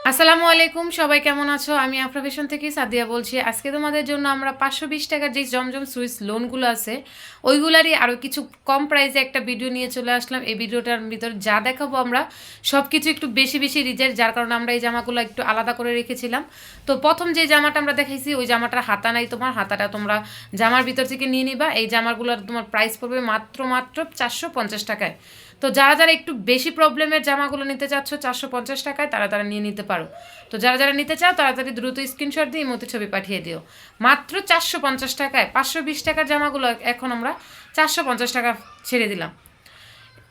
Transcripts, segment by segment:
আসসালামু আলাইকুম, সবাই কেমন আছো? আমি আফ্রাফেশন থেকে সাদিয়া বলছি। আজকে তোমাদের জন্য আমরা পাঁচশো বিশ টাকার যে জমজম সুইস লোনগুলো আছে, ওইগুলারই আরও কিছু কম প্রাইসে একটা ভিডিও নিয়ে চলে আসলাম। এই ভিডিওটার ভিতর যা দেখাবো আমরা সব কিছু একটু বেশি বেশি রিজেক্ট যার কারণে আমরা এই জামাগুলো একটু আলাদা করে রেখেছিলাম। তো প্রথম যে জামাটা আমরা দেখাইছি, ওই জামাটার হাতা নাই তোমার, হাতাটা তোমরা জামার ভিতর থেকে নিয়ে নিবা। এই জামাগুলোর তোমার প্রাইস পড়বে মাত্র মাত্র চারশো পঞ্চাশ টাকায়। তো যারা যারা একটু বেশি প্রবলেমের জামাগুলো নিতে চাচ্ছ, চারশো পঞ্চাশ টাকায়, তারা তারা নিয়ে নিতে পারো। তো যারা যারা নিতে চাও, তাড়াতাড়ি দ্রুত স্ক্রিনশট দিয়ে মতো ছবি পাঠিয়ে দিও। মাত্র চারশো পঞ্চাশ টাকায়, পাঁচশো বিশ টাকার জামাগুলো এখন আমরা চারশো পঞ্চাশ টাকা ছেড়ে দিলাম।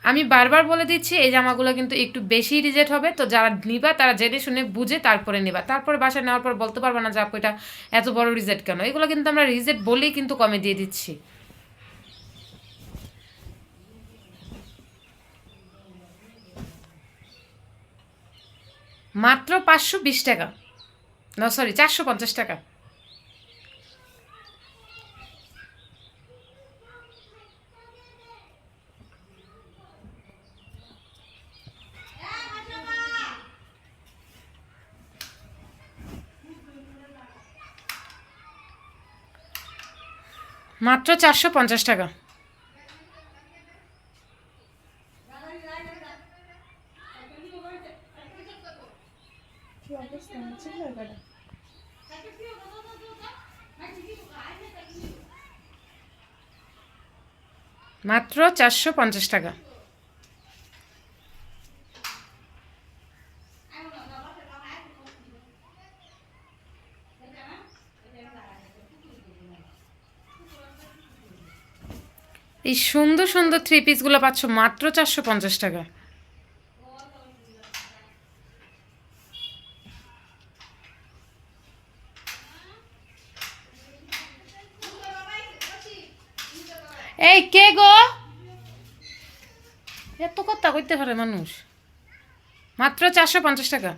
আমি বারবার বলে দিচ্ছি, এই জামাগুলো কিন্তু একটু বেশি রিজেক্ট হবে। তো যারা নিবা, তারা জেনে শুনে বুঝে তারপরে নিবা। তারপরে বাসায় নেওয়ার পর বলতে পারবে না যে, আপু, এটা এত বড় রিজেক্ট কেন? এগুলো কিন্তু আমরা রিজেক্ট বলেই কিন্তু কমে দিয়ে দিচ্ছি। মাত্র পাঁচশো বিশ টাকা। না সরি চারশো পঞ্চাশ টাকা। মাত্র চারশো পঞ্চাশ টাকা। মাত্র চারশো পঞ্চাশ টাকা। এই সুন্দর সুন্দর থ্রি পিসগুলো পাচ্ছ মাত্র চারশো পঞ্চাশ টাকা। এই কে গো? এত কথা কইতে পারে মানুষ? মাত্র চারশো পঞ্চাশ টাকা।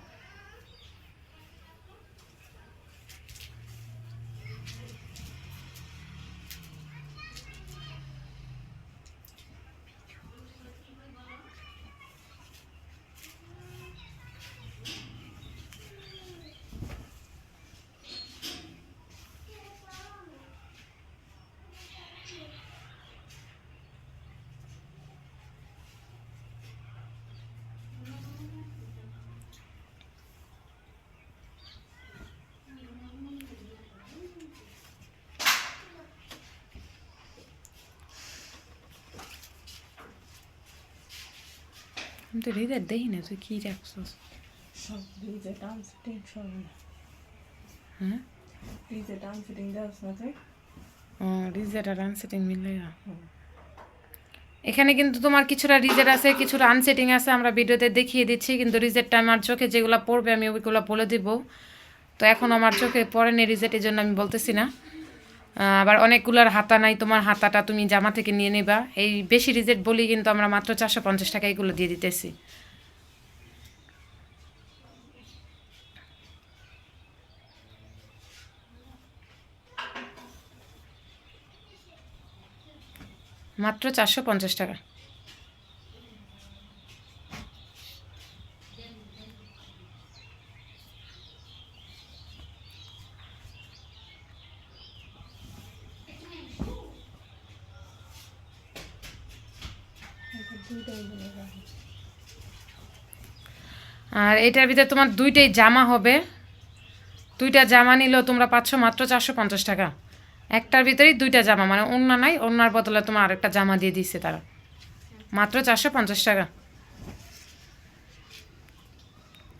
আমি তো হৃদয় দেখি না তুই কি রাখছস সব না হ্যাঁ দেওয়াস না তুই ও রিজেট আর আনসেটিং মিলে এখানে কিন্তু তোমার কিছুটা রিজেট আছে কিছুটা আনসেটিং আছে আমরা ভিডিওতে দেখিয়ে দিচ্ছি কিন্তু রিজেটটা আমার চোখে যেগুলো পড়বে আমি ওইগুলো বলে দিব। তো এখন আমার চোখে পড়েনি রিজেট এই জন্য আমি বলতেছি না। আবার অনেকগুলোর হাতা নাই, তোমার হাতাটা তুমি জামা থেকে নিয়ে নেবা। এই বেশি রিজেক্ট বলি কিন্তু আমরা মাত্র চারশো পঞ্চাশ টাকা এগুলো দিয়ে দিতেছি। মাত্র চারশো পঞ্চাশ টাকা। আর এটার ভিতরে তোমার দুইটাই জামা হবে। দুইটা জামা নিলেও তোমরা পাচ্ছ মাত্র চারশো পঞ্চাশ টাকা। একটার ভিতরেই দুইটা জামা মানে অন্য নাই, অন্যার বদলে তোমার আরেকটা জামা দিয়ে দিচ্ছে তারা। মাত্র চারশো পঞ্চাশ টাকা।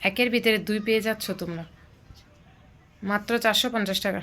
একের ভিতরে দুই পেয়ে যাচ্ছ তোমরা। মাত্র চারশো পঞ্চাশ টাকা।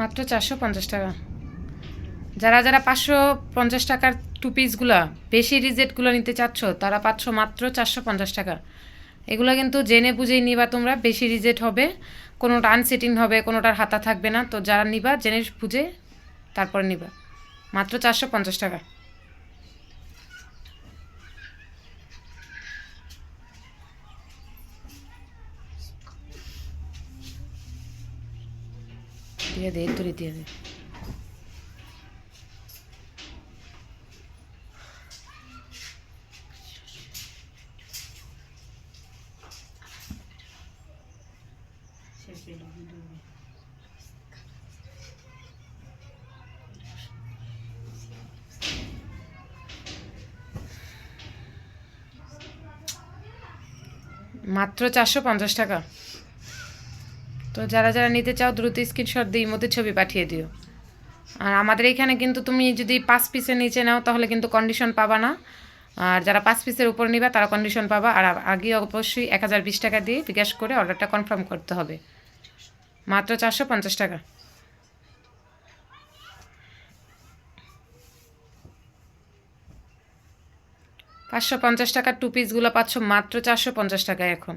মাত্র চারশো পঞ্চাশ টাকা। যারা যারা পাঁচশো পঞ্চাশ টাকার টু পিসগুলো বেশি রিজেক্টগুলো নিতে চাচ্ছ, তারা পাচ্ছ মাত্র চারশো পঞ্চাশ টাকা। এগুলো কিন্তু জেনে বুঝেই নিবা তোমরা, বেশি রিজেক্ট হবে, কোনোটা আনসেটিং হবে, কোনোটার হাতা থাকবে না। তো যারা নিবা, জেনে বুঝে তারপরে নিবা। মাত্র চারশো পঞ্চাশ টাকা। দিয়ে দে তুলি দিয়ে দে মাত্র চারশো পঞ্চাশ টাকা। তো যারা যারা নিতে চাও, দ্রুত স্ক্রিনশট দিয়ে মধ্যে ছবি পাঠিয়ে দিও। আর আমাদের এখানে কিন্তু তুমি যদি পাঁচ পিসের নিচে নাও, তাহলে কিন্তু কন্ডিশন পাবা না। আর যারা পাঁচ পিসের উপর নিবা, তারা কন্ডিশন পাবা। আর আগে অবশ্যই এক হাজার বিশ টাকা দিয়ে বিকাশ করে অর্ডারটা কনফার্ম করতে হবে। মাত্র চারশো পঞ্চাশ টাকা। পাঁচশো পঞ্চাশ টাকার টু পিসগুলো পাচ্ছ মাত্র চারশো পঞ্চাশ টাকায় এখন।